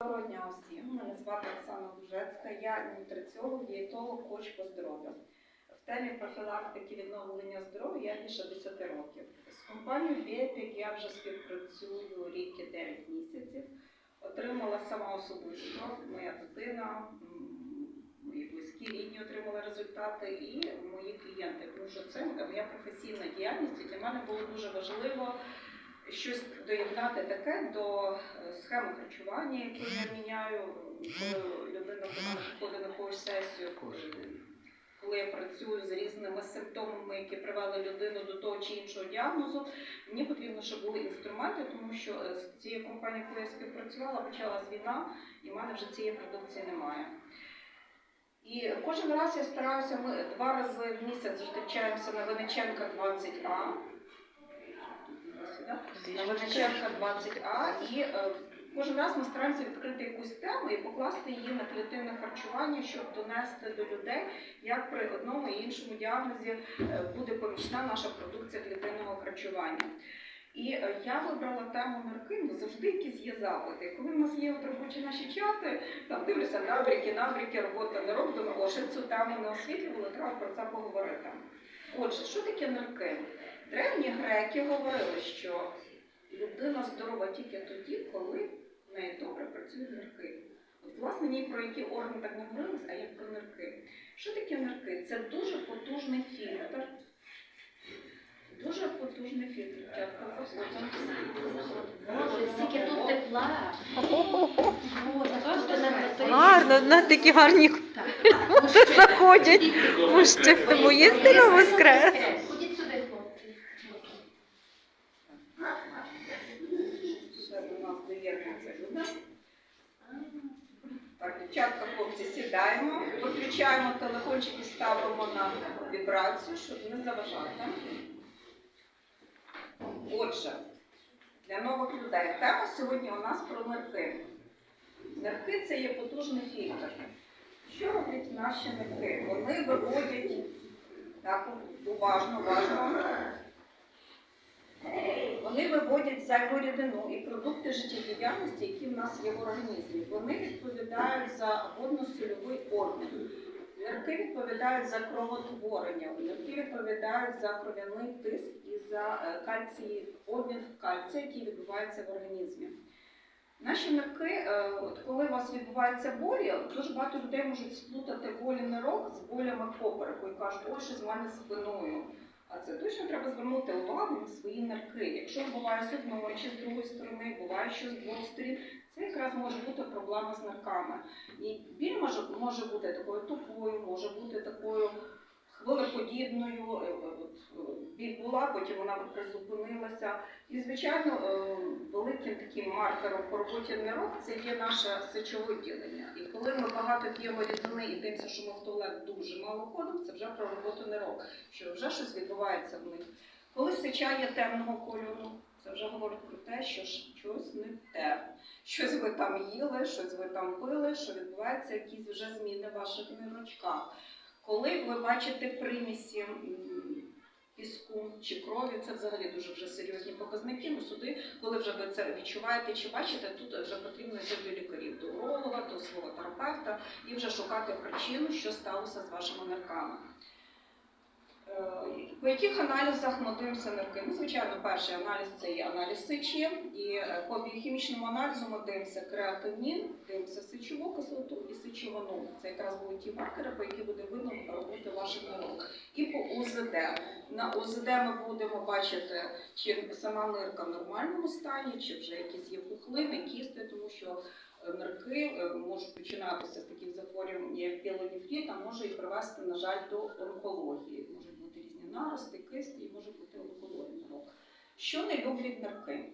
Доброго дня усім. Мене звати Оксана Бужецька, я нутриціолог, дієтолог, коуч по здоров'ю. В темі профілактики відновлення здоров'я я більше 10 років. З компанією Біопік я вже співпрацюю рік і 9 місяців. Отримала сама особисто, моя дитина, мої близькі рідні отримали результати і мої клієнти. Тому що це моя професійна діяльність і для мене було дуже важливо щось доєднати таке до е, схеми харчування, яку я міняю, коли людина до приходить на якусь сесію, коли, я працюю з різними симптомами, які привели людину до того чи іншого діагнозу. Мені потрібно, щоб були інструменти, тому що е, з цією компанією, коли я співпрацювала, почалась війна, і в мене вже цієї продукції немає. І кожен раз я стараюся, ми два рази в місяць зустрічаємося на Винниченка 20А. На 20А і е, кожен раз ми стараємося відкрити якусь тему і покласти її на клітинне харчування, щоб донести до людей, як при одному і іншому діагнозі е, буде помічна наша продукція клітинного харчування. І е, я вибрала тему нирки, бо завжди якісь є запити. Коли в нас є от робочі наші чати, там дивлюся набріки, набріки, робота не робить, думаю, о, ще цю тему не освітлювали, треба про це поговорити. Отже, що таке нирки? Древні греки говорили, що людина здорова тільки тоді, коли в неї добре працюють нирки. От, власне, ні про які органи так не говорилось, а як про нирки. Що таке нирки? Це дуже потужний фільтр. Дуже потужний фільтр. Боже, скільки тут тепла. Гарно, на такі гарні Так. заходять. Мужчини, поїсти на воскрес. Ходіть сюди, хлопці. Ще до нас доєднується Люда. Так, дівчатка, хлопці, сідаємо, виключаємо телефончик і ставимо на вібрацію, щоб не заважати. Отже, для нових людей тема сьогодні у нас про нирки. Нирки це є потужний фільтр. Що роблять наші нирки? Вони виводять, так, уважно, уважно. Вони виводять зайву рідину і продукти життєдіяльності, які в нас є в організмі. Вони відповідають за водно-сольовий обмін. Нирки відповідають за кровотворення, нирки відповідають за кров'яний тиск і за е, кальцій, обмін кальцію, який відбувається в організмі. Наші нирки, е, от коли у вас відбуваються болі, дуже багато людей можуть сплутати болі нирок з болями попереку і кажуть, ой, що з мене спиною. А це точно треба звернути увагу на свої нирки. Якщо буває з одної чи з другої сторони, буває що з двох сторін, це якраз може бути проблема з нирками. І біль може, може бути такою тупою, може бути такою хвилеподібною. Е, е, е, Біль була, потім вона призупинилася. І, звичайно, великим таким маркером по роботі нирок це є наше сечовиділення. І коли ми багато п'ємо рідини і дивимося, що ми в туалет дуже мало ходимо, це вже про роботу нирок, що вже щось відбувається в них. Коли сеча є темного кольору, це вже говорить про те, що щось не те. Щось ви там їли, щось ви там пили, що відбуваються якісь вже зміни в ваших нирочках. Коли ви бачите примісі піску чи крові, це взагалі дуже вже серйозні показники. Ну сюди, коли вже ви це відчуваєте чи бачите, тут вже потрібно йти до лікарів, до уролога, до свого терапевта і вже шукати причину, що сталося з вашими нирками. Е, По яких аналізах ми дивимося нирки? Ну, звичайно, перший аналіз це є аналіз сечі, і е, по біохімічному аналізу ми дивимося креатинін, дивимося сечову кислоту і сечовину. Це якраз будуть ті маркери, по які буде видно роботи ваших нирок. І по УЗД. На УЗД ми будемо бачити, чи сама нирка в нормальному стані, чи вже якісь є пухлини, кісти, тому що е, нирки можуть починатися з таких захворювань, як пілонефрит, а може і привести, на жаль, до онкології. Нарости, кисти і може бути онкологія нирок. Що не люблять нирки?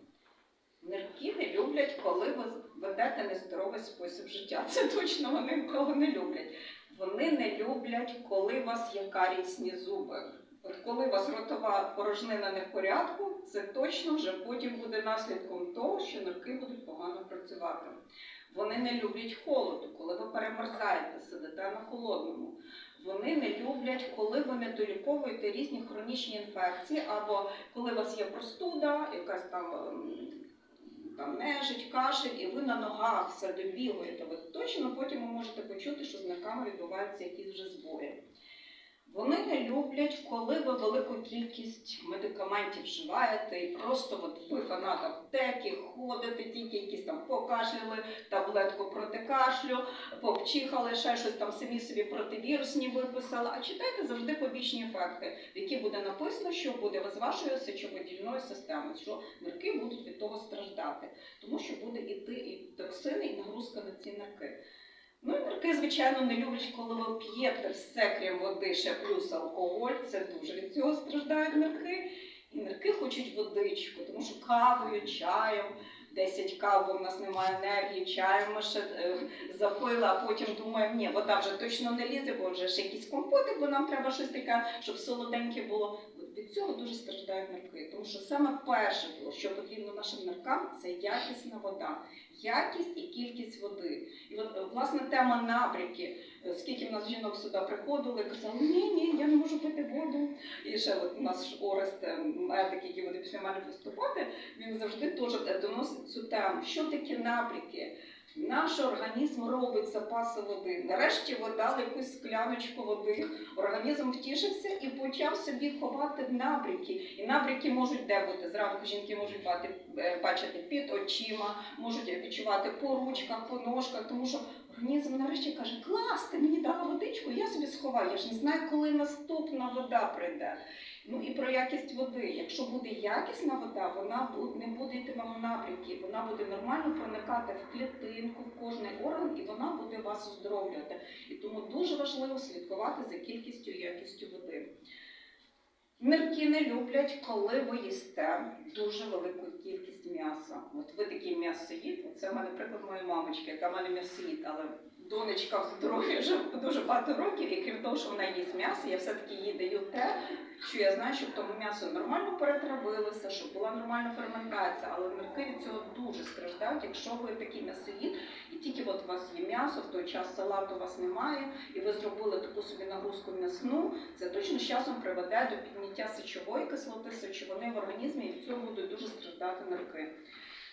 Нирки не люблять, коли ви ведете нездоровий спосіб життя. Це точно вони нікого не люблять. Вони не люблять, коли у вас є карісні зуби. От коли у вас ротова порожнина не в порядку, це точно вже потім буде наслідком того, що нирки будуть погано працювати. Вони не люблять холоду, коли ви перемерзаєте, сидите на холодному. Вони не люблять, коли ви не доліковуєте різні хронічні інфекції, або коли у вас є простуда, якась там ем, там нежить, кашель, і ви на ногах все добігуєте, Ви точно потім ви можете почути, що з нирками відбуваються якісь вже збої. Вони не люблять, коли ви велику кількість медикаментів вживаєте і просто от ви фанат аптеки, ходите, тільки якісь там покашляли, таблетку проти кашлю, попчихали, ще щось там самі собі противірусні виписали. А читайте завжди побічні ефекти, в які буде написано, що буде з вашою сечовидільною системою, що нирки будуть від того страждати, тому що буде іти і токсини, і нагрузка на ці нирки. Ну і звичайно, не люблять, коли ви п'єте все крім води, ще плюс алкоголь. Це дуже від цього страждають нирки. І нирки хочуть водичку, тому що кавою, чаєм, 10 кав, бо в нас немає енергії, чаєм ми ще е, запили, а потім думаємо, ні, вода вже точно не лізе, бо вже ще якісь компоти, бо нам треба щось таке, щоб солоденьке було. Від цього дуже страждають нирки, тому що саме перше, що потрібно нашим ниркам, це якісна вода, якість і кількість води. І от, е, власне, тема набряки. Е, Скільки в нас жінок сюди приходили, казали, ні, ні, я не можу пити воду. І ще от у нас Орест, медик, який буде після мене виступати, він завжди теж е, доносить цю тему. Що таке набряки? Наш організм робить запаси води. Нарешті ви дали якусь скляночку води. Організм втішився і почав собі ховати набряки. І набряки можуть де бути. Зранку жінки можуть бати, е, бачити під очима, можуть відчувати по ручках, по ножках, тому що організм нарешті каже: клас, ти мені дала водичку, я собі сховаю. Я ж не знаю, коли наступна вода прийде. Ну і про якість води. Якщо буде якісна вода, вона не буде йти вам набряки, вона буде нормально проникати в клітинку, в кожний орган, і вона буде вас оздоровлювати. І тому дуже важливо слідкувати за кількістю і якістю води. Нирки не люблять, коли ви їсте дуже велику кількість м'яса. От ви такий м'ясоїд. Це в мене приклад моєї мамочки, яка в мене м'ясоїд, але донечка в здоров'ї вже дуже багато років, і крім того, що вона їсть м'ясо, я все-таки їй даю те, що я знаю, щоб тому м'ясо нормально перетравилося, щоб була нормальна ферментація. Але нирки від цього дуже страждають, якщо ви такий м'ясоїд, і тільки от у вас є м'ясо, в той час салату у вас немає, і ви зробили таку собі нагрузку м'ясну, це точно з часом приведе до підняття сечової кислоти, сечовини в організмі, і від цього будуть дуже страждати нирки.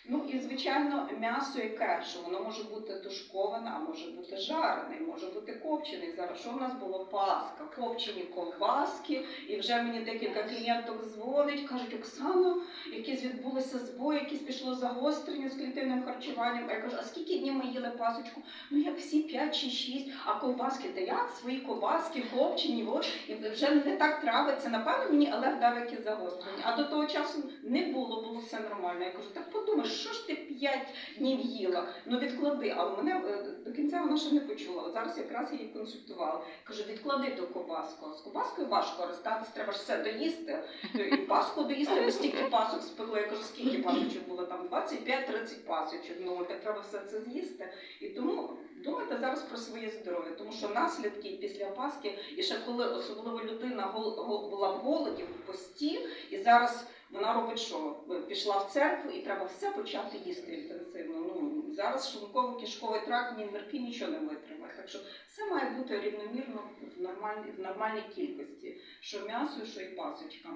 Ну і звичайно, м'ясо яке, що воно може бути тушковане, а може бути жарене, може бути копчений. Зараз що в нас було Пасха, копчені ковбаски, і вже мені декілька клієнток дзвонить, кажуть, Оксано, якісь відбулися збої, якісь пішло загострення з клітинним харчуванням. А я кажу, а скільки днів ми їли пасочку? Ну як всі 5 чи 6, а ковбаски, та як свої ковбаски, копчені, от, і вже не так травиться. Напевно, мені але дав якісь загострення. А до того часу не було, було все нормально. Я кажу, так подумай, що ж ти 5 днів їла? Ну відклади. Але мене е, до кінця вона ще не почула. От зараз якраз її консультувала. Кажу, відклади ту ковбаску. З ковбаскою важко розстатись, треба ж все доїсти. І паску доїсти, ви стільки пасок спекли. Я кажу, скільки пасочок було там? 25-30 пасочок. Ну так треба все це з'їсти. І тому думайте зараз про своє здоров'я, тому що наслідки після Пасхи, і ще коли особливо людина гол, гол- була в голоді, в пості, і зараз вона робить що? Пішла в церкву і треба все почати їсти інтенсивно. Ну зараз шлунково-кишковий тракт, ні нирки нічого не витримає. Так що все має бути рівномірно в нормальній, в нормальній кількості, що м'ясо, що і пасочка.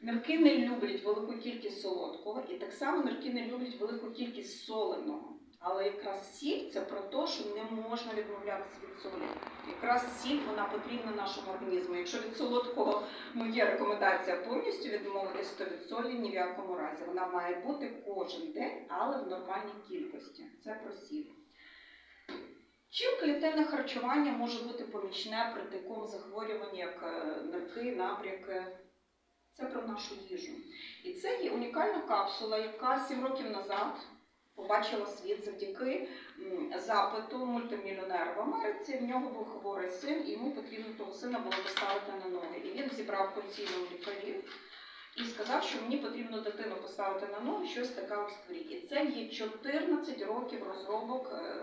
Нирки не люблять велику кількість солодкого, і так само нирки не люблять велику кількість соленого. Але якраз сіль це про те, що не можна відмовлятися від солі. Якраз сіль вона потрібна нашому організму. Якщо від солодкого є рекомендація повністю відмовитись, то від солі ні в якому разі. Вона має бути кожен день, але в нормальній кількості. Це про сіль. Чим клітинне харчування може бути помічне при такому захворюванні, як е, нирки, набряки? Це про нашу їжу. І це є унікальна капсула, яка 7 років назад побачила світ завдяки запиту мультимільйонера в Америці. В нього був хворий син, і йому потрібно того сина було поставити на ноги. І він зібрав постійно лікарів і сказав, що мені потрібно дитину поставити на ноги, щось таке ось створіть. І це є 14 років розробок е,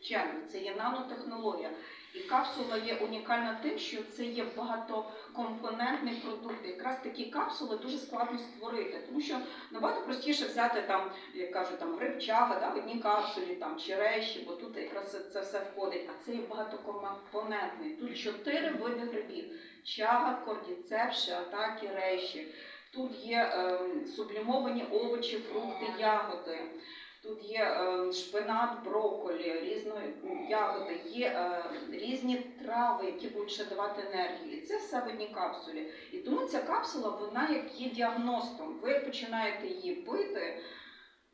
вчених. Це є нанотехнологія. І капсула є унікальна тим, що це є багатокомпонентний продукт. Якраз такі капсули дуже складно створити, тому що набагато простіше взяти там, як кажуть, там грибчага, да, в одній капсулі там чи речі, бо тут якраз це, це все входить. А це є багатокомпонентний. Тут чотири види грибів: чага, кордіцеп, шиатакі, рейші. Тут є ем, сублімовані овочі, фрукти, ягоди. Тут є е, шпинат, брокколі, різної ягоди, є е, різні трави, які будуть ще давати енергію. І це все в одній капсулі. І тому ця капсула, вона як є діагностом. Ви починаєте її пити.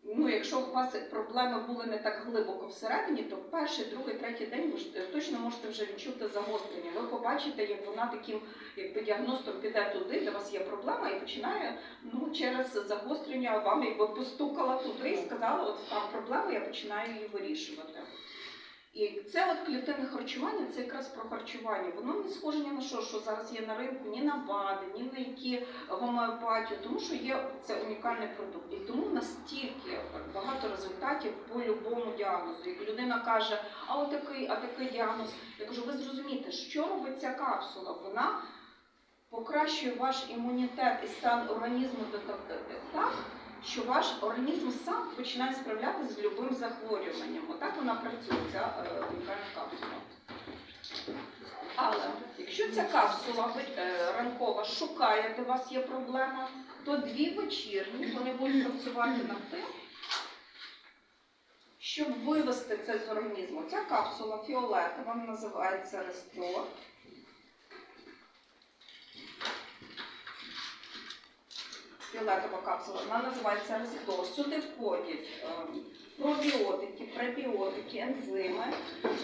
Ну, якщо у вас проблеми були не так глибоко всередині, то перший, другий, третій день ви е, точно можете вже відчути загострення. Ви побачите, як вона таким якби діагностом піде туди, де у вас є проблема, і починає ну, через загострення вам якби постукала туди і сказала, от там проблема, я починаю її вирішувати. І це от клітинне харчування, це якраз про харчування. Воно не схоже ні на що, що зараз є на ринку, ні на БАДи, ні на які гомеопатію, тому що є це унікальний продукт. І тому настільки багато результатів по любому діагнозу. Як людина каже, а отакий, а такий діагноз. Я кажу, ви зрозумієте, що робить ця капсула? Вона покращує ваш імунітет і стан організму до так, що ваш організм сам починає справлятися з любим захворюванням. Отак вона працює, ця е, унікальна капсула. Але якщо ця капсула е, ранкова шукає, де у вас є проблема, то дві вечірні вони будуть працювати над тим, щоб вивести це з організму. Ця капсула фіолетова називається Рестор. Фіолетова капсула, вона називається Рестор. Сюди входять ем, пробіотики, пребіотики, ензими.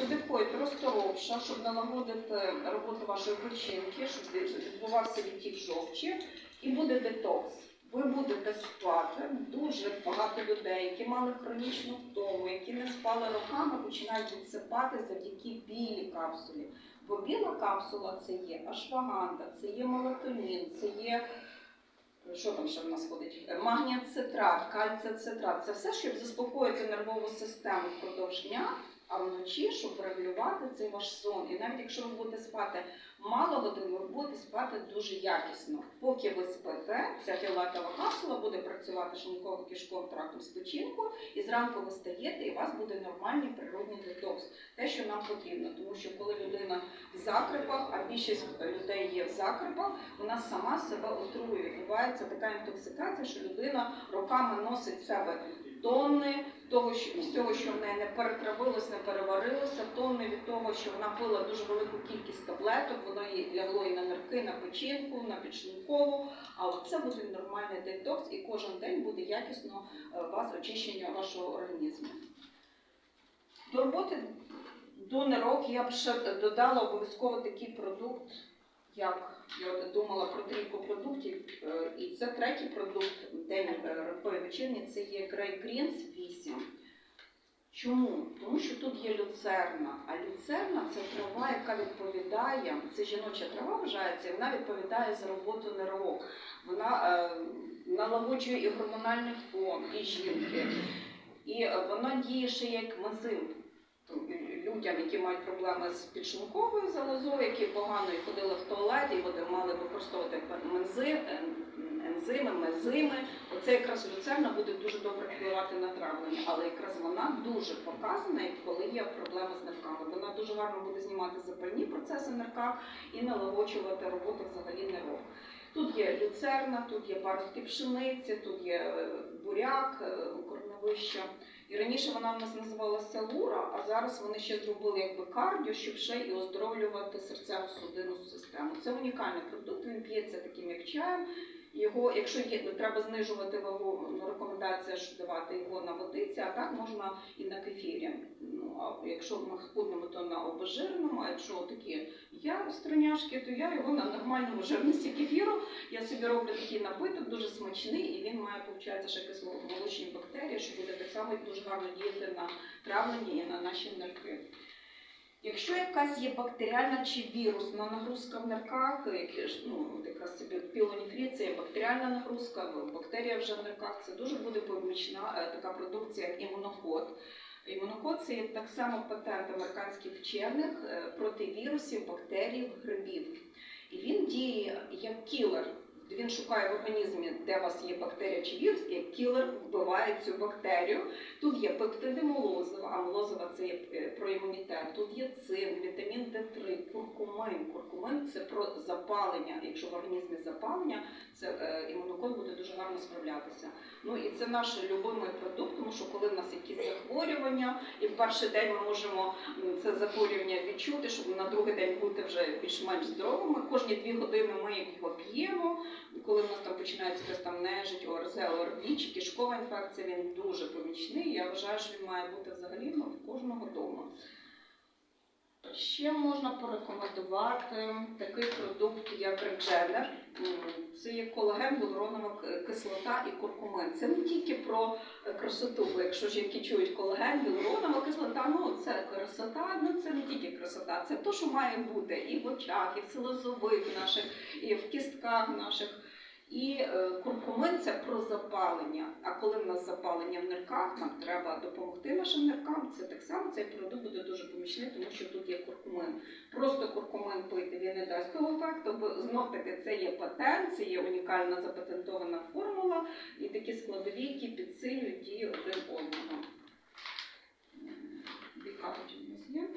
Сюди входить розторопша, щоб налагодити роботу вашої печінки, щоб відбувався відтік жовчі, і буде детокс. Ви будете спати. Дуже багато людей, які мали хронічну втому, які не спали роками, починають відсипати завдяки білій капсулі. Бо біла капсула це є ашваганда, це є мелатонін, це є. Що там ще в нас ходить? Магніоцитрат, кальціоцитрат. Це все, щоб заспокоїти нервову систему впродовж дня, а вночі, щоб регулювати цей ваш сон. І навіть якщо ви будете спати мало годин, ви будете спати дуже якісно. Поки ви спите, ця фіолетова капсула буде працювати шлунково кишковим трактом з печінку, і зранку ви стаєте, і у вас буде нормальний природний детокс. Те, що нам потрібно, тому що коли людина в закрипах, а більшість людей є в закрипах, вона сама себе отрує. Відбувається така інтоксикація, що людина роками носить в себе тонни того, що з того, що в неї не перетравилось, не переварилося, тонни від того, що вона пила дуже велику кількість таблеток, воно їй лягло і на нирки, на печінку, на підшлункову. А це буде нормальний детокс, і кожен день буде якісно е, вас очищення вашого організму. До роботи до нирок я б ще додала обов'язково такий продукт, як я думала про трійку продуктів, е, і це третій продукт день е, вечірні, це є Grey Greens 8. Чому? Тому що тут є люцерна, а люцерна це трава, яка відповідає, це жіноча трава вважається, і вона відповідає за роботу нирок. Вона е, налагоджує і гормональний фон, і жінки. І е, воно діє ще як мазин людям, які мають проблеми з підшлунковою залозою, які погано ходили в туалет, і вони мали використовувати мензи, ензими, мезими. Оце якраз люцерна буде дуже добре впливати на травлення, але якраз вона дуже показана, коли є проблеми з нирками. Вона дуже гарно буде знімати запальні процеси в нирках і налагоджувати роботу взагалі нирок. Тут є люцерна, тут є паростки пшениці, тут є е, буряк, е, корневища. І раніше вона в нас називалася лура, а зараз вони ще зробили якби кардіо, щоб ще і оздоровлювати серцеву судинну систему. Це унікальний продукт, він п'ється таким як чаєм. Його, якщо є, треба знижувати вагу, ну, рекомендація ж давати його на водиці, а так можна і на кефірі. Ну, а якщо ми худнемо, то на обезжиреному, а якщо такі я строняшки, то я його на нормальному жирності кефіру. Я собі роблю такий напиток, дуже смачний, і він має, виходить, ще кисломолочні бактерії, що буде так само дуже гарно діяти на травлення і на наші нирки. Якщо якась є бактеріальна чи вірусна нагрузка в нирках, ну, от якраз це пілоніфрит, це є бактеріальна нагрузка, ну, бактерія вже в нирках, це дуже буде помічна е, така продукція, як імуноход. Імуноход це є так само патент американських вчених е, проти вірусів, бактерій, грибів. І він діє як кілер. Він шукає в організмі, де у вас є бактерія чи вірус, як кілер вбиває цю бактерію. Тут є пептиди молозива, а молозива це є е, про імунітет. Тут є цинк, вітамін Д3, куркумин. Куркумин це про запалення. Якщо в організмі запалення, це е, імунокод буде дуже гарно справлятися. Ну і це наш любимий продукт, тому що коли в нас якісь захворювання, і в перший день ми можемо це захворювання відчути, щоб на другий день бути вже більш-менш здоровими. Кожні дві години ми його п'ємо. Коли в нас там починається якась там нежить, ОРЗ, ОРВІ чи кишкова інфекція, він дуже помічний. Я вважаю, що він має бути взагалі ну, в кожного вдома. Ще можна порекомендувати такий продукт, як редженер. Це є колаген, гіалуронова кислота і куркумин. Це не тільки про красоту, бо якщо жінки чують колаген, гіалуронова кислота, ну це красота, ну це не тільки красота, це те, що має бути і в очах, і в силозових наших, і в кістках наших. І е, куркумин це про запалення. А коли в нас запалення в нирках, нам треба допомогти нашим ниркам. Це так само цей продукт буде дуже помічний, тому що тут є куркумин. Просто куркумин пити він не дасть того ефекту, бо знов таки це є патент, це є унікальна запатентована формула і такі складові, які підсилюють дію один одного. Дві карточки у нас є.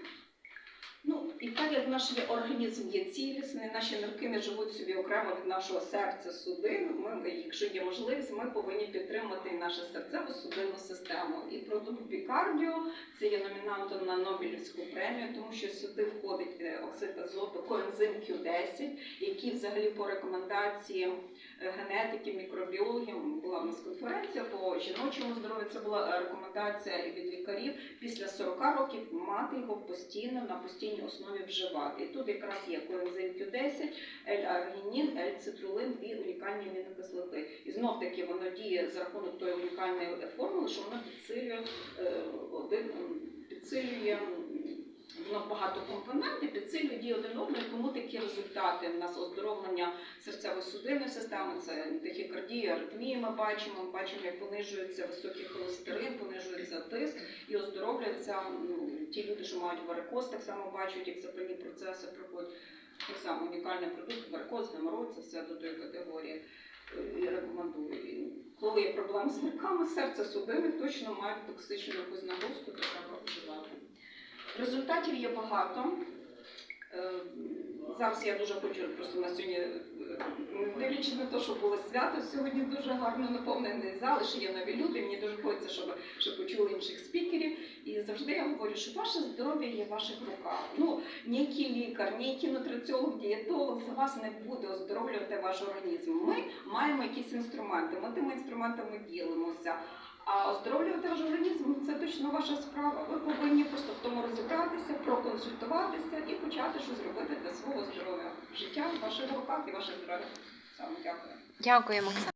Ну, і так як наш організм є цілісний, наші нирки не живуть собі окремо від нашого серця судин. Ми, якщо є можливість, ми повинні підтримати і нашу серцево-судинну систему. І продукт Бікардіо це є номінантом на Нобелівську премію, тому що сюди входить е, оксид коензим Q10, який взагалі по рекомендації генетики, мікробіологів була в нас конференція по жіночому здоров'ю. Це була рекомендація від лікарів після 40 років мати його постійно на постійній основі вживати. І тут якраз є коензим Q10, L-аргінін, L-цитрулин, дві унікальні амінокислоти. І знов таки воно діє за рахунок тої унікальної формули, що воно підсилює е, один підсилює. Підсилює дію один одного, тому такі результати. У нас оздоровлення серцево-судинної системи, це тахікардія, аритмії ми бачимо, ми бачимо, як понижується високий холестерин, понижується тиск і оздоровлюються ну, ті люди, що мають варикоз, так само бачать, як запальні процеси проходять. Так само унікальний продукт, варикоз, геморрой, це все до тої категорії. Е, І рекомендую. Коли є проблеми з нирками, серце судини точно мають токсичну якусь нагрузку, то треба вживати. Результатів є багато. Е, Зараз я дуже хочу просто на сьогодні, е, дивлячись на те, що було свято, сьогодні дуже гарно наповнений зал, і ще є нові люди. Мені дуже хочеться, щоб, щоб почули інших спікерів. І завжди я говорю, що ваше здоров'я є в ваших руках. Ну, ніякий лікар, ніякий нутриціолог, дієтолог за вас не буде оздоровлювати ваш організм. Ми маємо якісь інструменти, ми тими інструментами ділимося. А оздоровлювати ваш організм це точно ваша справа. Ви повинні просто в тому розібратися, проконсультуватися і почати щось робити для свого здоров'я. Життя ваших руках і ваше здоров'я. Саме дякую. Дякуємо.